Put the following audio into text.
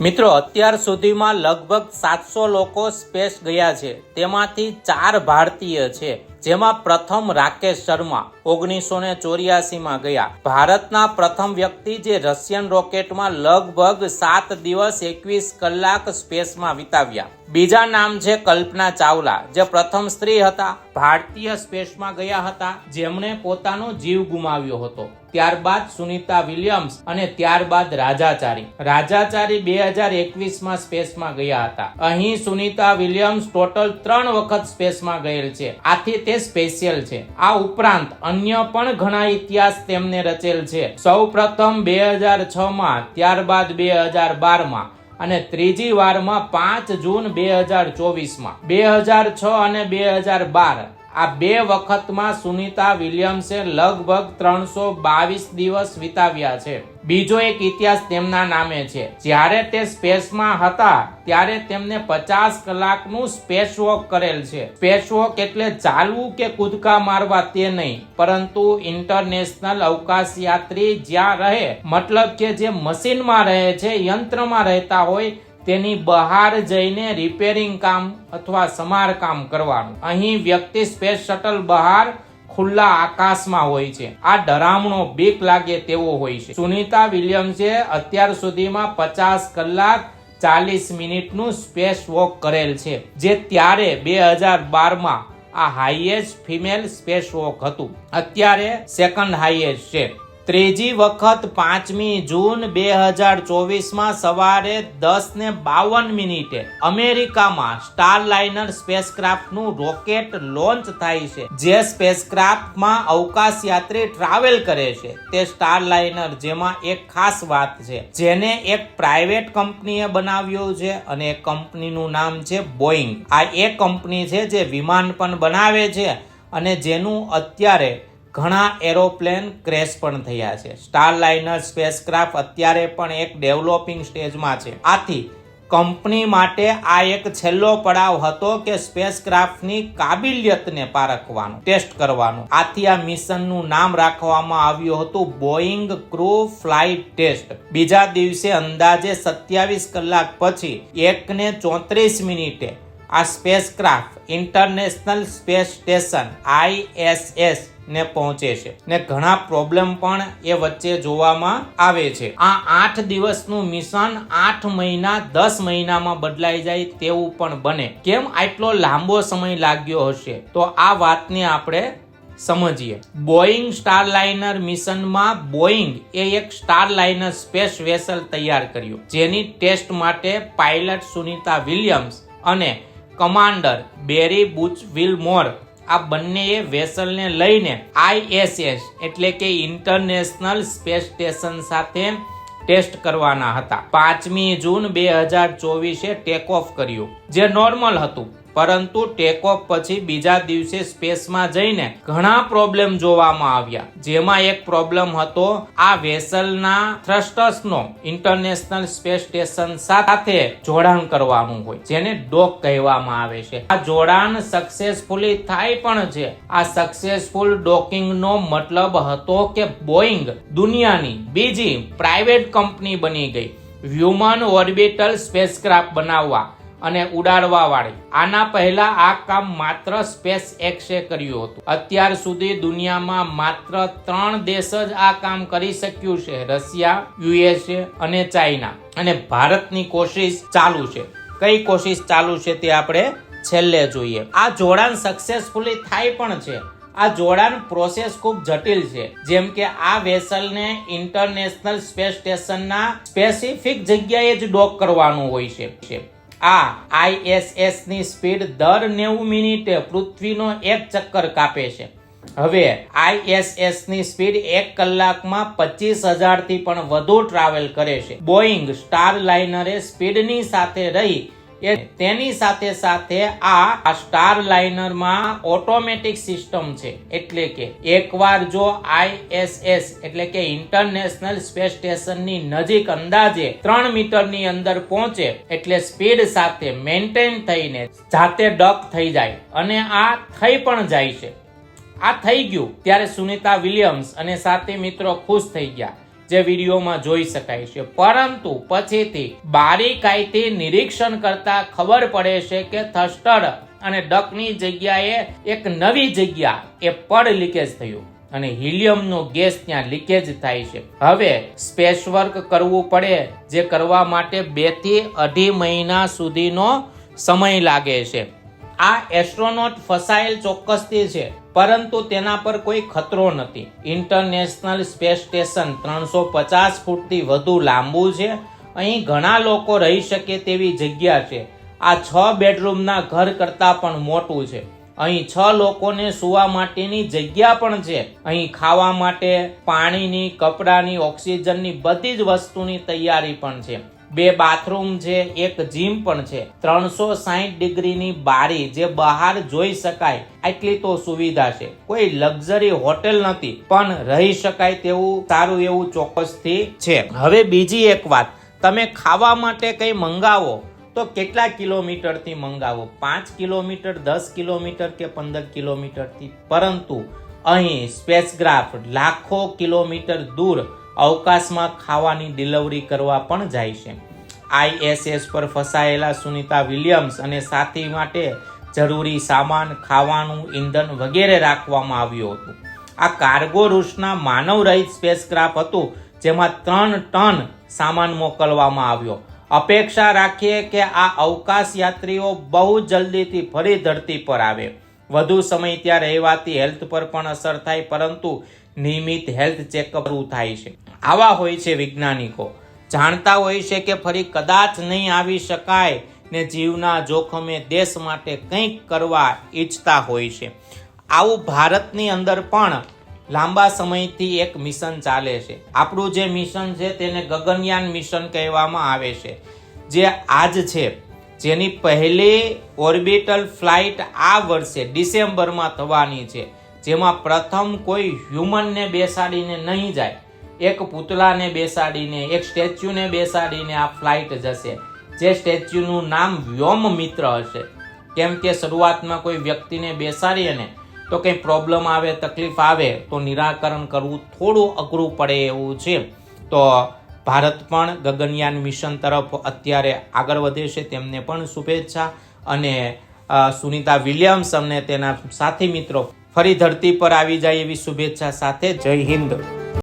મિત્રો, અત્યાર સુધીમાં લગભગ સાતસો લોકો સ્પેસ ગયા છે. તેમાંથી ચાર ભારતીય છે, જેમાં પ્રથમ રાકેશ શર્મા ઓગણીસો ને ચોર્યાસીમાં ગયા. ભારતના પ્રથમ વ્યક્તિ જે રશિયન રોકેટમાં લગભગ સાત દિવસ એકવીસ કલાક સ્પેસમાં વિતાવ્યા. બીજા નામ છે કલ્પના ચાવલા, જે પ્રથમ સ્ત્રી હતા. ભારતીય સ્પેસમાં ગયા હતા, જેમણે પોતાનો જીવ ગુમાવ્યો હતો. ત્યારબાદ સુનિતા વિલિયમ્સ અને ત્યારબાદ રાજાચારી. રાજાચારી બે હજાર એકવીસમાં સ્પેસમાં ગયા હતા. અહીં સુનિતા વિલિયમ્સ ટોટલ ત્રણ વખત સ્પેસમાં ગયેલ છે. આથી તે સ્પેશિયલ છે. આ ઉપરાંત અન્ય પણ ઘણા ઇતિહાસ તેમને રચેલ છે. સૌ પ્રથમ બે હજારમાં ત્યારબાદ બે હજાર બારમાં અને ત્રીજી વારમાં પાંચ જૂન બે હજાર ચોવીસમાં. બે હજાર છ અને બે હજાર બાર આ બે વખતમાં સુનિતા વિલિયમ્સે લગભગ ત્રણસો બાવીસ દિવસ વિતાવ્યા છે. બીજો એક ઇતિહાસ તેમના નામે છે. જ્યારે તે સ્પેસમાં હતા, ત્યારે તેમને પચાસ કલાકનું સ્પેસ વોક કરેલ છે. સ્પેસ વોક એટલે ચાલવું કે કૂદકા મારવા તે નહીં, પરંતુ ઇન્ટરનેશનલ અવકાશ યાત્રી જ્યાં રહે, મતલબ કે જે મશીનમાં રહે છે, યંત્રમાં રહેતા હોય તેની બહાર જઈને રિપેરિંગ કામ અથવા સમારકામ કરવાનું. અહીં વ્યક્તિ સ્પેસ શટલ બહાર ખુલ્લા આકાશમાં હોય છે. આ ડરામણો બીક લાગે તેવો હોય છે. સુનિતા વિલિયમ્સે અત્યાર સુધીમાં પચાસ કલાક ચાલીસ મિનિટનું સ્પેસ વોક કરેલ છે, જે ત્યારે બે હજાર બારમાં આ હાઈએસ્ટ ફિમેલ સ્પેસ વોક હતું. અત્યારે સેકન્ડ હાઈએસ્ટ છે. ત્રીજી વખત પાંચમી જૂન બે હજાર ચોવીસમાં સવારે દસ ને બાવન મિનિટે અમેરિકામાં સ્ટાર લાઇનર સ્પેસક્રાફ્ટનું રોકેટ લોન્ચ થાય છે. જે સ્પેસક્રાફ્ટમાં અવકાશ યાત્રી ટ્રાવેલ કરે છે. તે સ્ટાર લાઇનર જેમાં એક ખાસ વાત છે. જેને એક પ્રાઇવેટ કંપનીએ બનાવ્યું છે અને કંપનીનું નામ છે બોઈંગ આ એ કંપની છે જે વિમાન પણ બનાવે છે અને જેનું અત્યારે ઘણા એરોપ્લેન ક્રેશ પણ થયા છે. સ્ટાર લાઇનર સ્પેસક્રાફ્ટ અત્યારે પણ એક ડેવલપિંગ સ્ટેજમાં છે. આથી કંપની માટે આ એક છેલ્લો પડાવ હતો કે સ્પેસક્રાફ્ટની કાબિલિયતને પારખવાનું, ટેસ્ટ કરવાનું. આથી આ મિશનનું નામ રાખવામાં આવ્યું હતું બોઈંગ ક્રૂ ફ્લાઇટ ટેસ્ટ. બીજા દિવસે અંદાજે સત્યાવીસ કલાક પછી એકને ચોત્રીસ મિનિટે આ spacecraft international space station ISS ને પહોંચે છે ને ઘણા પ્રોબ્લેમ પણ એ વચ્ચે જોવામાં આવે છે. આ આઠ દિવસનું મિશન આઠ મહિના દસ મહિનામાં બદલાઈ જાય તેવું પણ બને. કેમ આટલો લાંબો સમય લાગ્યો હશે? તો આ વાતને આપણે સમજીએ. બોઈંગ સ્ટાર લાઇનર મિશનમાં બોઈંગ એ એક સ્ટાર લાઇનર સ્પેસ વેસલ તૈયાર કર્યું, જેની ટેસ્ટ માટે પાયલટ સુનિતા વિલિયમ્સ અને કમાન્ડર બેરી બુચ વિલમોર આ બંનેએ વેસલને લઈને આઈએસએસ એટલે કે ઇન્ટરનેશનલ સ્પેસ સ્ટેશન સાથે ટેસ્ટ કરવાના હતા. પાંચમી જૂન બે હજાર ચોવીસે ટેક ઓફ કર્યું, જે નોર્મલ હતું. પરંતુ ટેક ઓફ પછી બીજા દિવસે સ્પેસમાં જઈને ઘણા પ્રોબ્લેમ જોવામાં આવ્યા. જેમાં એક પ્રોબ્લેમ હતો આ વેસલના થ્રસ્ટર્સનો ઇન્ટરનેશનલ સ્પેસ સ્ટેશન સાથે જોડાણ કરવાનું હોય, જેને ડોક કહેવામાં આવે છે. આ જોડાણ સક્સેસફુલી થાય પણ છે. આ સક્સેસફુલ ડોકિંગનો મતલબ હતો કે બોઈંગ દુનિયાની બીજી પ્રાઇવેટ કંપની બની ગઈ. હ્યુમન ઓર્બિટલ સ્પેસક્રાફ્ટ બનાવવા. અને ઉડાડવા વાળી. આના પહેલા આ કામ માત્ર સ્પેસ એક્સે કર્યું હતું. અત્યાર સુધી દુનિયામાં માત્ર ત્રણ દેશ જ આ કામ કરી શક્યું છે. રશિયા, યુએસએ અને ચાઇના. અને ભારતની કોશિશ ચાલુ છે. કઈ કોશિશ ચાલુ છે તે આપણે છેલ્લે જોઈએ. આ જોડાણ સક્સેસફુલી થાય પણ છે. આ જોડાણ પ્રોસેસ ખૂબ જટિલ છે. જેમ કે આ વેસલને ઇન્ટરનેશનલ સ્પેસ સ્ટેશનના સ્પેસિફિક જગ્યાએ જ ડોક કરવાનું હોય છે. આ આઈએસએસની સ્પીડ દર નેવું મિનિટે પૃથ્વીનો એક ચક્કર કાપે છે. હવે આઈએસએસની સ્પીડ એક કલાકમાં પચીસ હજારથી પણ વધુ ટ્રાવેલ કરે છે. બોઈંગ સ્ટાર લાઇનરે સ્પીડની સાથે રહી એ તેની સાથે સાથે આ સ્ટાર લાઇનરમાં ઓટોમેટિક સિસ્ટમ છે. એટલે કે એકવાર જો આઈએસએસ એટલે કે ઇન્ટરનેશનલ સ્પેસ સ્ટેશનની નજીક અંદાજે ત્રણ મીટરની અંદર પહોંચે, એટલે સ્પીડ સાથે મેન્ટેન થઈને જાતે ડક થઈ જાય અને આ થઈ પણ જાય છે. આ થઈ ગયું. ત્યારે સુનિતા વિલિયમ્સ અને સાથે મિત્રો ખુશ થઈ ગયા. જે વિડીયોમાં જોઈ શકાય છે. પરંતુ પછીથી બારીકાઈથી નિરીક્ષણ કરતા ખબર પડે છે કે થસ્ટર અને ડકની જગ્યાએ એક નવી જગ્યા એ પડ લીકેજ થયું અને હિલિયમનો ગેસ ત્યાં લીકેજ થાય છે. હવે સ્પેસ વર્ક કરવું પડે, જે કરવા માટે બેથી અઢી મહિના સુધીનો સમય લાગે છે. આ એસ્ટ્રોનોટ ફસાયેલ ચોક્કસથી છે, પરંતુ તેના પર કોઈ ખતરો નથી. ઇન્ટરનેશનલ સ્પેસ સ્ટેશન ત્રણસો પચાસ ફૂટથી વધુ લાંબુ છે. અહીં ઘણા લોકો રહી શકે તેવી જગ્યા છે. આ છ બેડરૂમના ઘર કરતાં પણ મોટું છે. અહીં છ લોકોને સૂવા માટેની જગ્યા પણ છે. અહીં ખાવા માટે પાણીની, કપડાની, ઓક્સિજનની બધી જ વસ્તુની તૈયારી પણ છે. બે બાથરૂમ છે, એક જીમ પણ છે. ત્રણસો સાહીઠ ડિગ્રીની બારી જે બહાર જોઈ શકાય આટલી તો સુવિધા છે. કોઈ લક્ઝરી હોટેલ નથી, પણ રહી શકાય તેવું સારું એવું ચોક્કસથી છે. હવે બીજી એક વાત, તમે ખાવા માટે કંઈ મંગાવો, તો કેટલા કિલોમીટરથી મંગાવો? પાંચ કિલોમીટર, દસ કિલોમીટર કે પંદર કિલોમીટરથી? પરંતુ અહીં સ્પેસક્રાફ્ટ લાખો કિલોમીટર દૂર અવકાશમાં ખાવાની ડિલિવરી કરવા પણ જાય છે. આઈએસએસ પર ફસાયેલા સુનિતા વિલિયમ્સ અને સાથી માટે જરૂરી સામાન, ખાવાનું, ઈંધણ વગેરે રાખવામાં આવ્યું હતું. આ કાર્ગો રૂસના માનવરહિત સ્પેસક્રાફ્ટ હતું, જેમાં ત્રણ ટન સામાન મોકલવામાં આવ્યો. અપેક્ષા રાખીએ કે આ અવકાશ યાત્રીઓ બહુ જલ્દીથી ફરી ધરતી પર આવે. વધુ સમય ત્યાં રહેવાથી હેલ્થ પર પણ અસર થાય, પરંતુ નિયમિત હેલ્થ ચેકઅપ થાય છે. આવા હોય છે વૈજ્ઞાનિકો. જાણતા હોય છે કે ફરી કદાચ નહીં આવી શકાય ને જીવના જોખમે દેશ માટે કંઈક કરવા ઈચ્છતા હોય છે. આવું ભારતની અંદર પણ લાંબા સમયથી એક મિશન ચાલે છે. આપણું જે મિશન છે તેને ગગનયાન મિશન કહેવામાં આવે છે. જે આજ છે. જેની પહેલી ઓર્બિટલ ફ્લાઇટ આ વર્ષે ડિસેમ્બરમાં થવાની છે. જેમાં પ્રથમ કોઈ હ્યુમનને બેસાડીને નહીં જાય. એક પૂતળાને બેસાડીને, એક સ્ટેચ્યુને બેસાડીને આ ફ્લાઇટ જશે. જે સ્ટેચ્યુનું નામ વ્યોમ મિત્ર હશે. કેમ કે શરૂઆતમાં કોઈ વ્યક્તિને બેસાડીએ ને તો કંઈ પ્રોબ્લેમ આવે, તકલીફ આવે, તો નિરાકરણ કરવું થોડું અઘરું પડે એવું છે. તો ભારત પણ ગગનયાન મિશન તરફ અત્યારે આગળ વધે છે. તેમને પણ શુભેચ્છા અને સુનિતા વિલિયમ્સ અમને તેના સાથી મિત્રો ફરી ધરતી પર આવી જાય એવી શુભેચ્છા સાથે. જય હિન્દ.